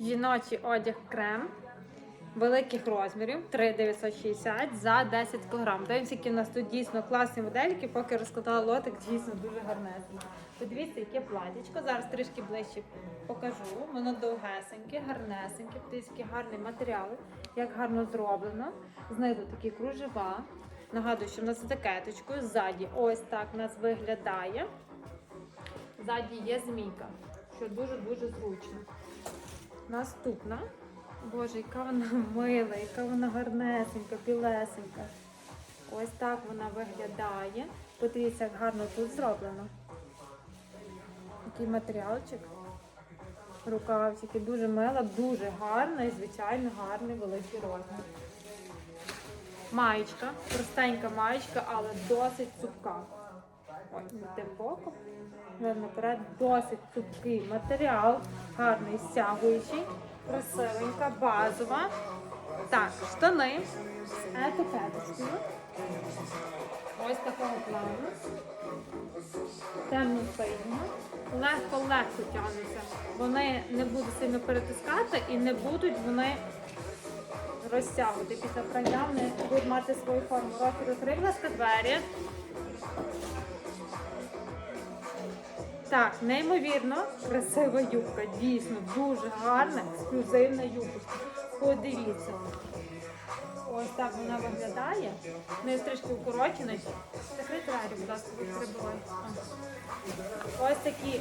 Жіночий одяг крем великих розмірів 3,960 за 10 кг. Дивимося, які в нас тут дійсно класні модельки, поки розкладала лотик, дійсно дуже гарнесенькі. Подивіться, яке платічко. Зараз трішки ближче покажу. Воно довгесеньке, гарнесеньке, подивіться, які гарні матеріали, як гарно зроблено. Знизу такі кружева. Нагадую, що в нас етикеточкою. Ззаді ось так в нас виглядає. Ззаді є змійка, що дуже-дуже зручно. Наступна. Боже, яка вона мила, яка вона гарнесенька, білесенька. Ось так вона виглядає. Подивіться, як гарно тут зроблено. Такий матеріалчик. Рукавчики дуже мила, дуже гарна і, звичайно, гарний великий розмір. Маєчка, простенька маєчка, але досить цупка. Ось тим боком. Видно, наперед досить цупкий матеріал, гарний стягуючий, красивенька, базова. Так, штани з етикеточкою. Ось такого плану. Темно синього. Легко-легко тягнуться. Вони не будуть сильно перетискати і не будуть вони розтягувати. Після прання вони будуть мати свою форму. Будь ласка, двері. Так, неймовірно красива юбка. Дійсно, дуже гарна, ексклюзивна юбка. Подивіться. Ось так вона виглядає. Не стрижки укорочений. Закрий двері, будь ласка, відкрибувай. Ось такі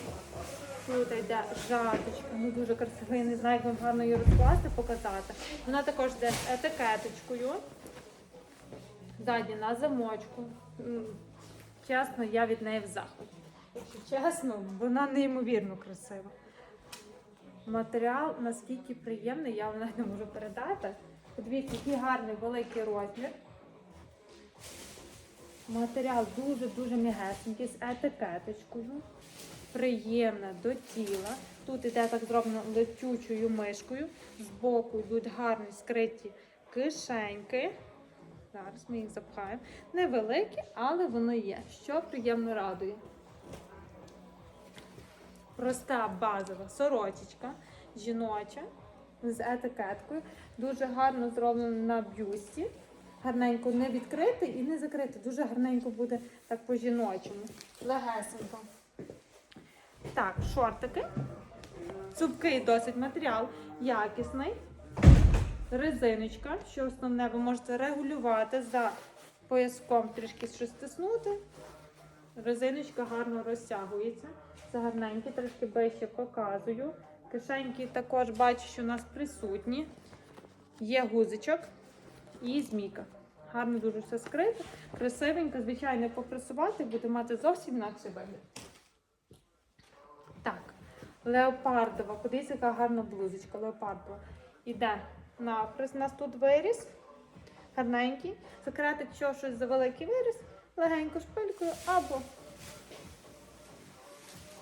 тут йде жаточка. Ну дуже красива. Я не знаю, як вам гарно її розкласти, показати. Вона також йде з етикеточкою. Ззаді на замочку. Чесно, я від неї в захваті. Якщо чесно, вона неймовірно красива. Матеріал наскільки приємний, я вам навіть не можу передати. Подивіться, який гарний великий розмір. Матеріал дуже-дуже м'ягесенький з етикеточкою. Приємна до тіла. Тут іде так зроблено летючою мишкою. Збоку йдуть гарні скриті кишеньки. Зараз ми їх запхаємо. Невеликі, але воно є. Що приємно радує. Проста базова сорочечка жіноча з етикеткою. Дуже гарно зроблено на бюсті. Гарненько не відкритий і не закритий. Дуже гарненько буде так по-жіночому. Легесенько. Так, шортики. Цупкий досить матеріал, якісний. Резиночка, що основне, ви можете регулювати за пояском трішки щось стиснути. Резиночка гарно розтягується. Це гарненькі, трішки ближче показую. Кишеньки також бачу, що у нас присутні. Є гузичок і змійка. Гарно дуже все скрито, красивенько, звичайно, попресувати, буде мати зовсім інакший вигляд. Так, леопардова. Подивіться, яка гарна блузочка леопардова. Іде наприс. У нас тут виріс. Гарненький. Закрити, якщо щось за великий виріс, легенько шпилькою або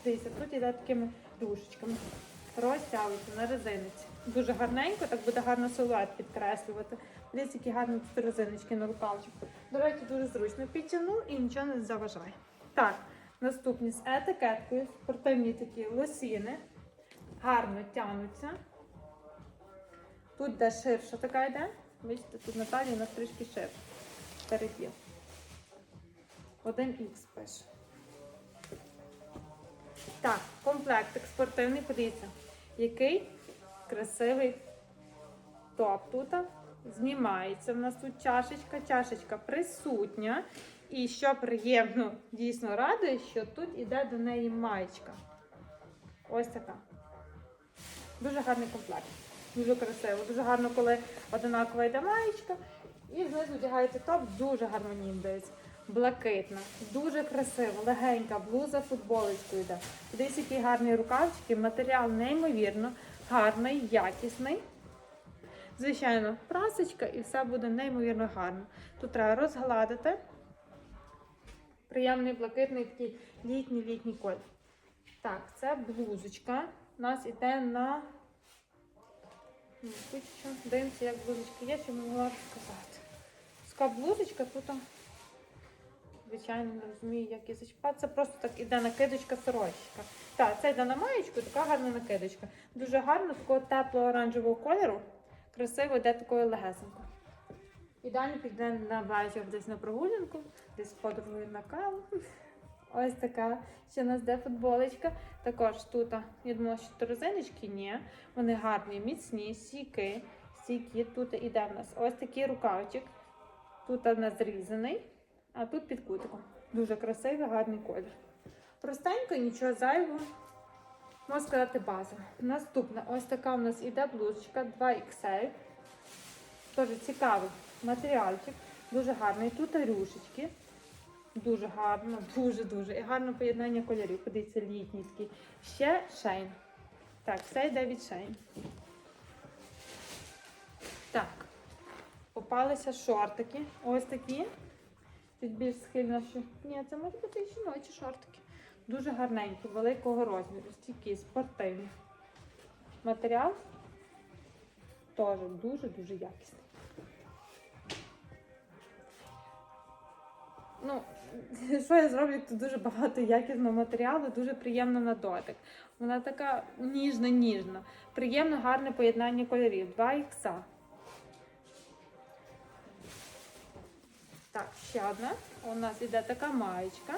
Дивіться, тут іде такими дужечками. Розтягується на резиниці. Дуже гарненько, так буде гарно силует підкреслювати. Дивіться, які гарні тут резиночки на рукавчик. До речі, дуже зручно підтягнув і нічого не заважає. Так, наступні з етикеткою, спортивні такі лосіни. Гарно тягнуться. Тут де ширша така йде. Бачите, тут на талії у нас трішки ширше. Переділ. 1х пише. Так, комплектик спортивний, подивіться, який красивий топ тут. Знімається. У нас тут чашечка, чашечка присутня. І що приємно, дійсно радує, що тут іде до неї маєчка. Ось така. Дуже гарний комплект. Дуже красиво. Дуже гарно, коли одинакова йде маєчка. І знизу вдягається топ, дуже гармонійно дається. Блакитна, дуже красива, легенька, блуза футболочкою йде. Десь які гарні рукавчики, матеріал неймовірно, гарний, якісний. Звичайно, прасочка і все буде неймовірно гарно. Тут треба розгладити. Приємний блакитний такий літній-літній колір. Так, це блузочка. У нас іде на. Дивимося, як блузочка є, що могла б сказати. Така блузочка тут звичайно, не розумію, як її зачіпати. Це просто так іде накидочка сорочка. Так, це йде на маєчку, така гарна накидочка. Дуже гарно, такого теплого оранжевого кольору. Красиво йде такою легесенькою. Ідеально піде на вечір десь на прогулянку, десь з подругою на каву. Ось така ще нас де футболочка. Також тут, я думала, що це резиночки, ні. Вони гарні, міцні, стійкі, стійкі. Тут іде в нас ось такий рукавчик. Тут у нас зрізаний, а тут під кутиком. Дуже красивий, гарний колір. Простенько, нічого зайвого. Можна сказати, база. Наступна, ось така у нас іде блузочка 2XL. Дуже цікавий матеріальчик, дуже гарний. Тут рюшечки. Дуже гарно, дуже-дуже. І гарне поєднання кольорів. Подивіться, літній такий. Ще шейн. Так, все йде від шейн. Так. Попалися шортики. Ось такі. Чуть більш схильно, що. Ні, це може бути і жіночі шортики. Дуже гарненькі, великого розміру, стійкі, спортивні. Матеріал теж дуже-дуже якісний. Ну, що я зроблю, тут дуже багато якісного матеріалу, дуже приємно на дотик. Вона така ніжна-ніжна. Приємне, гарне поєднання кольорів. 2 ікса. Так, ще одна. У нас іде така маєчка.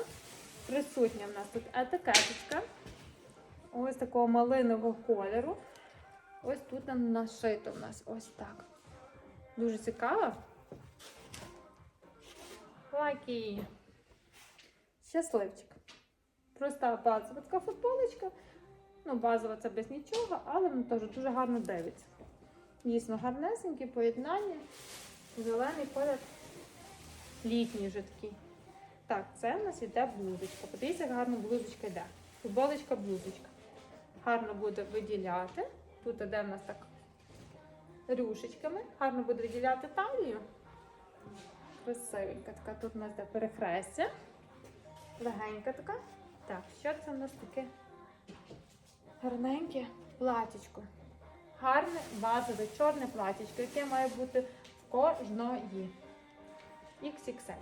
Присутня в нас тут етикеточка. Ось такого малинового кольору. Ось тут нашито в нас ось так. Дуже цікаво. Лакі. Щасливчик. Проста базова така футболочка. Ну, базова це без нічого, але воно теж дуже гарно дивиться. Дійсно гарнесенькі поєднання. Зелений колір. Літній вже. Так, це в нас іде блузочка. Подивіться, як гарно блузочка йде. Футболочка, блузочка. Гарно буде виділяти. Тут іде в нас так рюшечками. Гарно буде виділяти талію. Красивенька така. Тут у нас де перехрестя. Легенька така. Так, що це у нас таке? Гарненьке платічко. Гарне базове чорне платічко, яке має бути в кожної. XXL.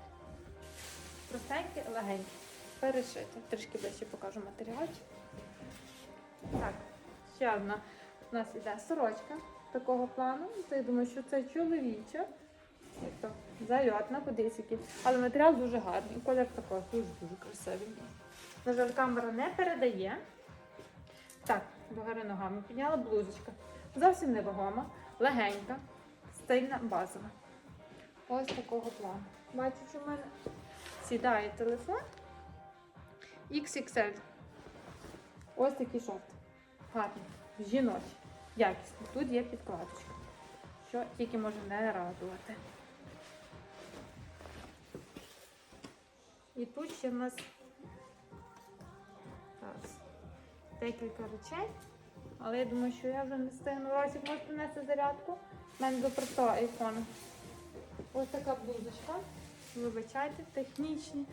Простеньке, легеньке. Перешите. Трішки ближче покажу матеріальчик. Так, ще одна у нас іде сорочка такого плану. Це я думаю, що це чоловіча. Тобто зальотна, подивіться. Але матеріал дуже гарний. Колір також дуже-дуже красивий. На жаль, камера не передає. Так, догори ногами підняла блузочка. Зовсім невагома, легенька, стильна, базова. Ось такого плану. Що в мене сідає телефон. XXL. Ось такий шорт. Гарний. Жіночий. Якісний. Тут є підкладочка. Що тільки може не радувати. І тут ще в нас зараз, декілька речей. Але я думаю, що я вже не встигну. Росик може принести зарядку. У мене до простого айфону. Ось така блузочка. Вибачайте, технічні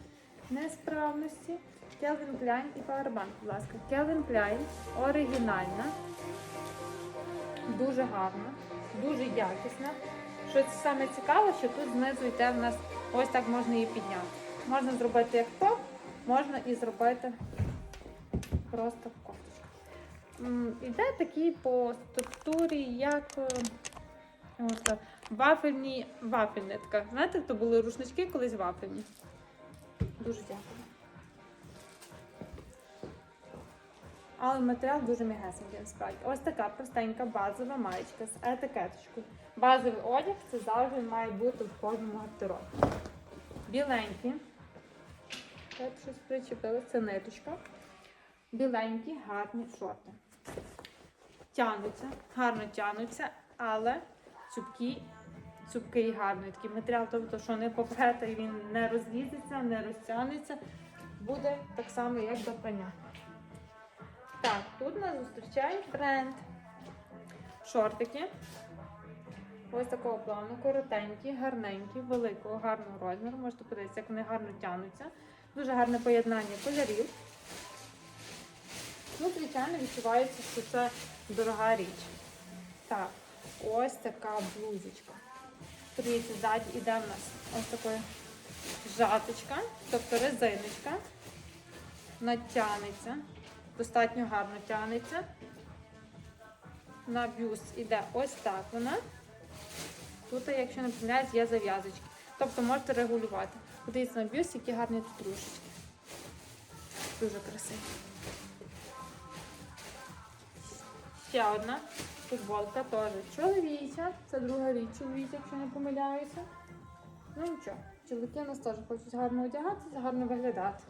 несправності. Calvin Klein і Powerbank, будь ласка. Calvin Klein оригінальна. Дуже гарна, дуже якісна. Що саме цікаве, що тут знизу йде в нас ось так можна її підняти. Можна зробити як топ, можна і зробити просто кофточку. М, Іде такий по структурі, як е, ось так, вафельні така. Знаєте, то були рушнички колись вафельні. Дуже дякую. Але матеріал дуже м'ягесенький насправді. Ось така простенька базова маєчка з етикеточкою. Базовий одяг це завжди має бути в кожному гардеробі. Біленькі. Тут щось причепилося, це ниточка. Біленькі, гарні шорти. Тянуться, гарно тянуться, але цупкі, цупкий гарний такий матеріал, тобто, що не попрете, і він не розлізеться, не розтягнеться. Буде так само, як до прання. Так, тут нас зустрічає бренд. Шортики. Ось такого плану, коротенькі, гарненькі, великого, гарного розміру. Можете подивитися, як вони гарно тягнуться. Дуже гарне поєднання кольорів. Ну, звичайно, відчувається, що це дорога річ. Так, ось така блузочка. Подивіться, ззаді іде в нас ось такою жаточка, тобто резиночка. Натягнеться. Достатньо гарно тягнеться. На бюст іде ось так вона. Тут, якщо не помиляюсь, є зав'язочки. Тобто можете регулювати. Подивіться на бюст, які гарні тут рушечки. Дуже красиво. Ще одна футболка теж чоловіча. Це друга річ чоловіча, якщо не помиляюся. Ну нічого, чоловіки у нас теж хочуть гарно одягатися, гарно виглядати.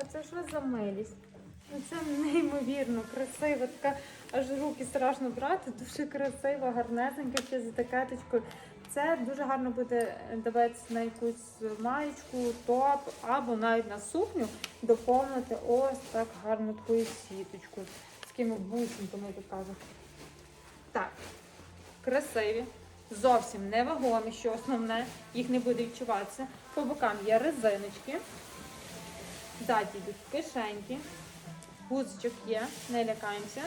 А це що за милість? Ну це неймовірно красиво, така аж руки страшно брати, дуже красиво, гарнесенька ще з етикеточкою. Це дуже гарно буде дивитися на якусь маєчку, топ або навіть на сукню доповнити ось так гарно такою сіточкою. Такими бусинками, як кажуть. Так, красиві, зовсім невагомі, що основне, їх не буде відчуватися. По бокам є резиночки. Ззаді йдуть кишеньки, гузичок є, не лякаємося.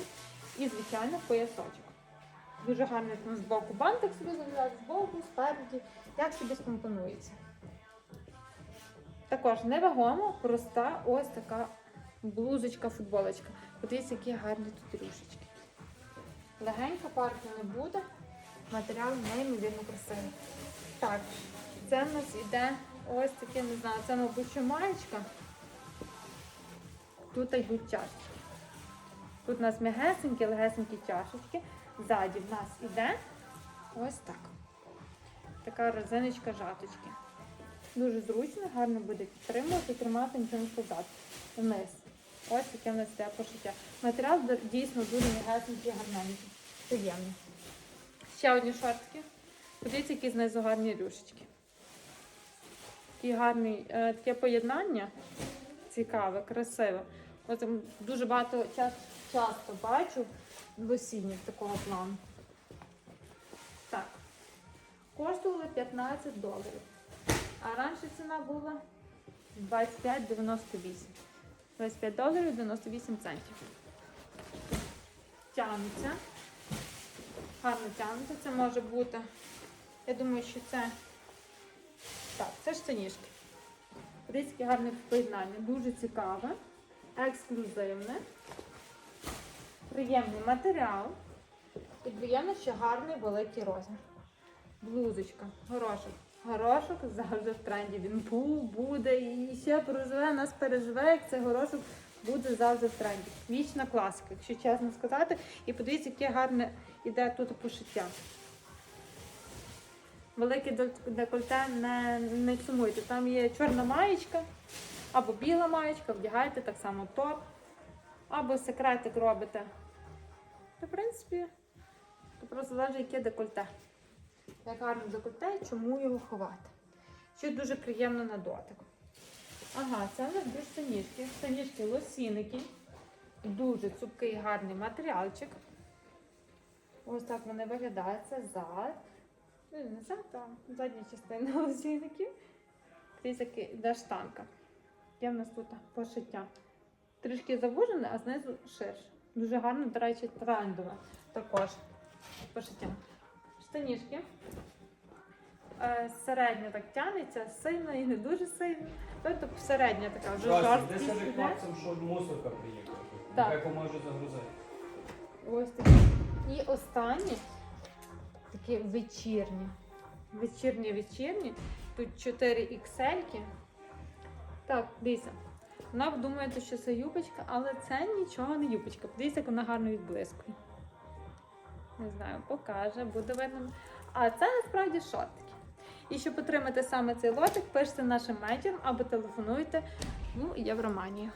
І, звичайно, поясочок. Дуже гарний там з боку бантик собі зав'язати, з боку, спереді, як собі скомпонується. Також невагомо, проста ось така блузочка, футболочка. Подивіться, які гарні тут рюшечки. Легенька парки не буде, матеріал неймовірно красивий. Так, це в нас іде ось таке, не знаю, це, мабуть, що маєчка. Тут йдуть чашечки. Тут у нас м'ягесенькі, легесенькі чашечки. Ззаді в нас іде ось так. Така резиночка жаточки. Дуже зручно, гарно буде підтримувати, тримати, нічого не сказати. Вниз. Ось таке в нас йде пошиття. Матеріал дійсно дуже м'ягесенький, гарненький. Приємний. Ще одні шортики. Подивіться, які знизу гарні рюшечки. Такий гарний, е, таке поєднання цікаве, красиве. От дуже багато час, часто бачу весінніх такого плану. Так. Коштували 15 доларів. А раніше ціна була 25,98. 25 доларів 98 центів. Тягнеться. Гарно тягнеться. Це може бути. Я думаю, що це. Так, це штанішки. Подивіться, яке гарне поєднання. Дуже цікаве, ексклюзивне, приємний матеріал. І приємно, що гарний великий розмір. Блузочка, горошок. Горошок завжди в тренді. Він був, буде і ще проживе, нас переживе, як цей горошок буде завжди в тренді. Вічна класика, якщо чесно сказати. І подивіться, яке гарне іде тут пошиття. Велике декольте не, не сумуйте. Там є чорна маєчка або біла маєчка, вдягаєте так само топ, або секретик робите. Та, в принципі, то просто залежить, яке декольте. Як гарно декольте чому його ховати. Ще дуже приємно на дотик. Ага, це в нас дві штанішки. Штанішки лосіники. Дуже цупкий гарний матеріалчик. Ось так вони виглядають. Це зад. Ну, не зад, а задня частина лосіників. Яка йде штанка. Є в нас тут пошиття. Трішки завужене, а знизу ширше. Дуже гарно, до речі, трендове також пошиття. Штанішки. Е, середня так тягнеться, сильно і не дуже сильно. Тобто середня така вже де жорсткість скажи іде. хлопцям, що мусорка приїхала. Так. Поможе загрузити. Ось такі. І останні такі вечірні. Вечірні вечірні. Тут 4 XL. Так, дивіться. Вона думає, що це юбочка, але це нічого не юбочка. Подивіться, як вона гарно відблискує. Не знаю, покаже, буде видно. А це насправді шортики. І щоб отримати саме цей лотик, пишете нашим медіум або телефонуйте в Євроманію.